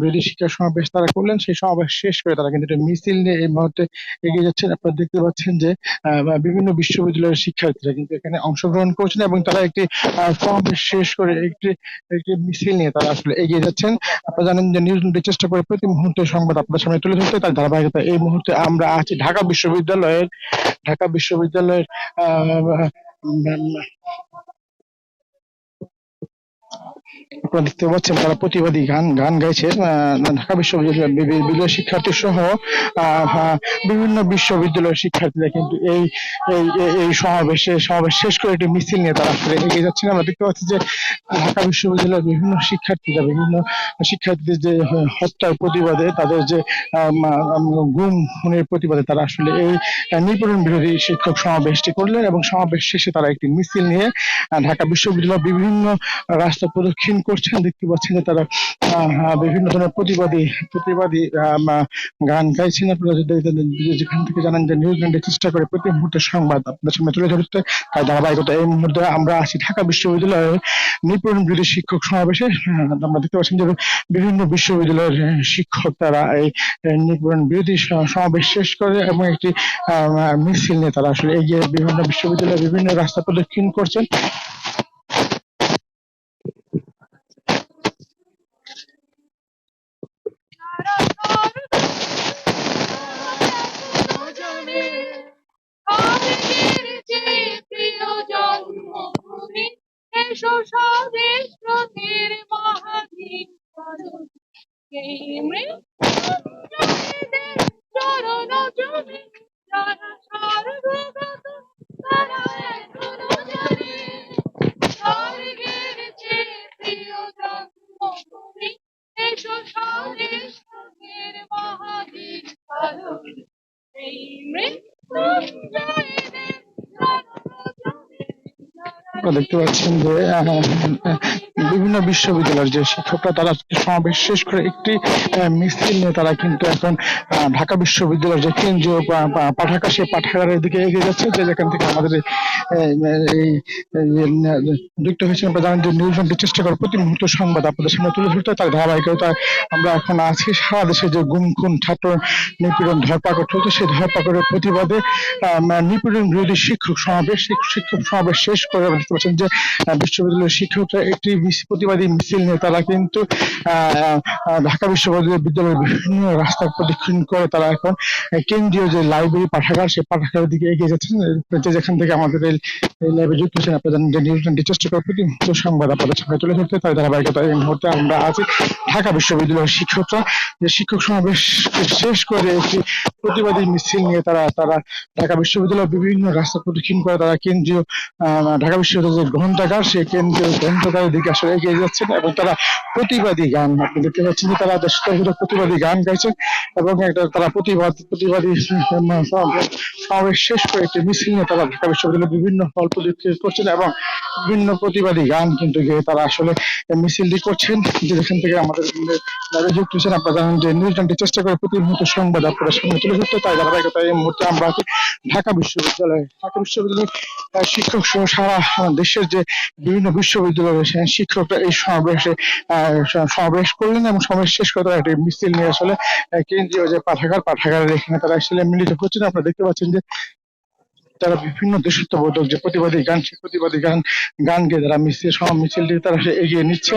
বিরোধী শিক্ষা সমাবেশ তারা করলেন সেই সমাবেশ শেষ করে তারা কিন্তু একটা মিছিল নিয়ে এই মুহূর্তে এগিয়ে যাচ্ছেন। আপনারা দেখতে পাচ্ছেন যে বিভিন্ন বিশ্ববিদ্যালয়ের শিক্ষার্থীরা কিন্তু এখানে অংশগ্রহণ করছেন এবং তারা একটি সমাবেশ শেষ করে একটি একটি মিছিল নিয়ে তারা আসলে এগিয়ে যাচ্ছেন। আপনারা জানেন যে নিউজ চেষ্টা করে প্রতি মুহূর্তে সংবাদ আপনাদের সামনে তুলে ধরতে তার ধারাবাহিকতা এই মুহূর্তে আমরা আছি ঢাকা বিশ্ববিদ্যালয়ের ঢাকা বিশ্ববিদ্যালয়ের আহ, আপনারা দেখতে পাচ্ছেন তারা প্রতিবাদী গান গান গাইছে ঢাকা বিশ্ববিদ্যালয়ের শিক্ষার্থী সহ আহ, বিভিন্ন বিশ্ববিদ্যালয়ের শিক্ষার্থীরা কিন্তু এই এই সমাবেশে সমাবেশ শেষ করে একটি মিছিল নিয়ে তারা এগিয়ে যাচ্ছেন। আমরা দেখতে পাচ্ছি যে ঢাকা বিশ্ববিদ্যালয়ের বিভিন্ন শিক্ষার্থীরা বিভিন্ন শিক্ষার্থীদের যে হত্যার প্রতিবাদে তাদের যে গুম খুনের প্রতিবাদে তারা আসলে এই নিপীড়ন বিরোধী শিক্ষক সমাবেশটি করলেন এবং সমাবেশ শেষে তারা একটি মিছিল নিয়ে ঢাকা বিশ্ববিদ্যালয়ের বিভিন্ন রাস্তা প্রদক্ষিণ করছেন দেখতে পাচ্ছেন যে তারা বিভিন্ন ধরনের প্রতিবাদী প্রতিবাদী গান গাইছেন। আপনারা যেখান থেকে জানেন যে নিউজিল্যান্ডের চেষ্টা করে প্রতি মুহূর্তে সংবাদ আপনাদের সামনে তুলে ধরতে, তাই ধারাবাহিকতা এই মুহূর্তে আমরা আছি ঢাকা বিশ্ববিদ্যালয়ের নিপীড়ন বিরোধী শিক্ষক সমাবেশে। আমরা দেখতে পাচ্ছেন যে বিভিন্ন বিশ্ববিদ্যালয়ের শিক্ষক তারা এই নিপীড়ন বিরোধী সমাবেশ শেষ করে এবং একটি মিছিল নিয়ে তারা আসলে এগিয়ে বিভিন্ন বিশ্ববিদ্যালয়ের বিভিন্ন রাস্তা প্রদক্ষিণ করছেন। স্বদেশ প্রতির মহাদীপ মৃত্যুঞ্জয়দের চরণ জমি যারা স্বর্গের চেয়ে প্রিয় জন্মভূমি এসো স্বদেশ প্রতির মহাদীপ দেখতে পাচ্ছেন যে আহ, আহ, বিভিন্ন বিশ্ববিদ্যালয়ের যে শিক্ষকরা, তারা সমাবেশ শেষ করে একটি মিছিল নিয়ে তারা কিন্তু এখন ঢাকা বিশ্ববিদ্যালয়ের যে কেন্দ্রীয় পাঠাগার, সেই পাঠাগারের দিকে এগিয়ে যাচ্ছে, যে যেখান থেকে আমাদের এই- যুক্ত হয়েছে। আমরা জানেন যে নিউজ চেষ্টা করে প্রতি মুহূর্ত সংবাদ আপনাদের সামনে তুলে ধরতে, তার ধারাবাহিকতা আমরা এখন আছি। সারা দেশে যে গুম খুন ছাত্র নিপীড়ন ধরপাকড় চলছে, সেই ধরপাকড়ের প্রতিবাদে নিপীড়ন বিরোধী শিক্ষক সমাবেশ শিক্ষক সমাবেশ শেষ করে দেখতে পাচ্ছেন যে বিশ্ববিদ্যালয়ের শিক্ষকরা একটি প্রতিবাদী মিছিল নিয়ে, তারা কিন্তু ঢাকা বিশ্ববিদ্যালয়ের বিদ্যালয়ের বিভিন্ন রাস্তা প্রদক্ষিণ করে তারা এখন কেন্দ্রীয় যে লাইব্রেরি পাঠাগার, সেই পাঠাগারের দিকে এগিয়ে যাচ্ছেন যেখান থেকে আমাদের এই এই লাইভে যুক্ত হচ্ছেন আপনারা যে নিউজ টোয়েন্টি চেষ্টা করে প্রতি মুহূর্তে সংবাদ আপনাদের সামনে তুলে ধরতে তাই ধারাবাহিকতা এই মুহূর্তে আমরা আছি ঢাকা বিশ্ববিদ্যালয়ের শিক্ষকরা যে শিক্ষক সমাবেশ শেষ করে একটি প্রতিবাদী মিছিল নিয়ে তারা তারা ঢাকা বিশ্ববিদ্যালয়ের বিভিন্ন রাস্তা প্রদক্ষিণ করে। তারা কেন্দ্রীয় ঢাকা বিশ্ববিদ্যালয়ের যে গ্রন্থাগার সেই কেন্দ্রীয় গ্রন্থাগারের দিকে আসলে এগিয়ে যাচ্ছেন এবং তারা প্রতিবাদী গান, আপনি দেখতে পাচ্ছেন তারা দেশটা প্রতিবাদী গান গাইছেন এবং একটা তারা প্রতিবাদ, প্রতিবাদী সমাবেশ শেষ করে একটি মিছিল নিয়ে তারা ঢাকা বিশ্ববিদ্যালয়ের বিভিন্ন হল প্রদক্ষিণ করছেন এবং বিভিন্ন প্রতিবাদী গান কিন্তু গেয়ে তারা আসলে মিছিলটি করছেন। যেখান থেকে আমাদের লাইভে যুক্ত হচ্ছেন আপনারা জানেন যে নিউজ টোয়েন্টি চেষ্টা করে প্রতি সংবাদ আপনাদের সামনে তুলে ধরতে, তাই ধারাবাহিকতা এই মুহূর্তে আমরা ঢাকা বিশ্ববিদ্যালয়ে। ঢাকা বিশ্ববিদ্যালয়ের শিক্ষক সহ সারা দেশের যে বিভিন্ন বিশ্ববিদ্যালয়ের সে শিক্ষকরা এই সমাবেশে সমাবেশ করলেন এবং সমাবেশ শেষ করে তারা একটি মিছিল নিয়ে আসলে কেন্দ্রীয় যে পাঠাগার, পাঠাগারের এখানে তারা আসলে মিলিত হচ্ছেন। আপনারা দেখতে পাচ্ছেন যে তারা বিভিন্ন দেশত্ববোধক যে প্রতিবাদী গান সে প্রতিবাদী গান গান গেয়ে তারা মিছিল সব মিছিলটি তারা এগিয়ে নিচ্ছে।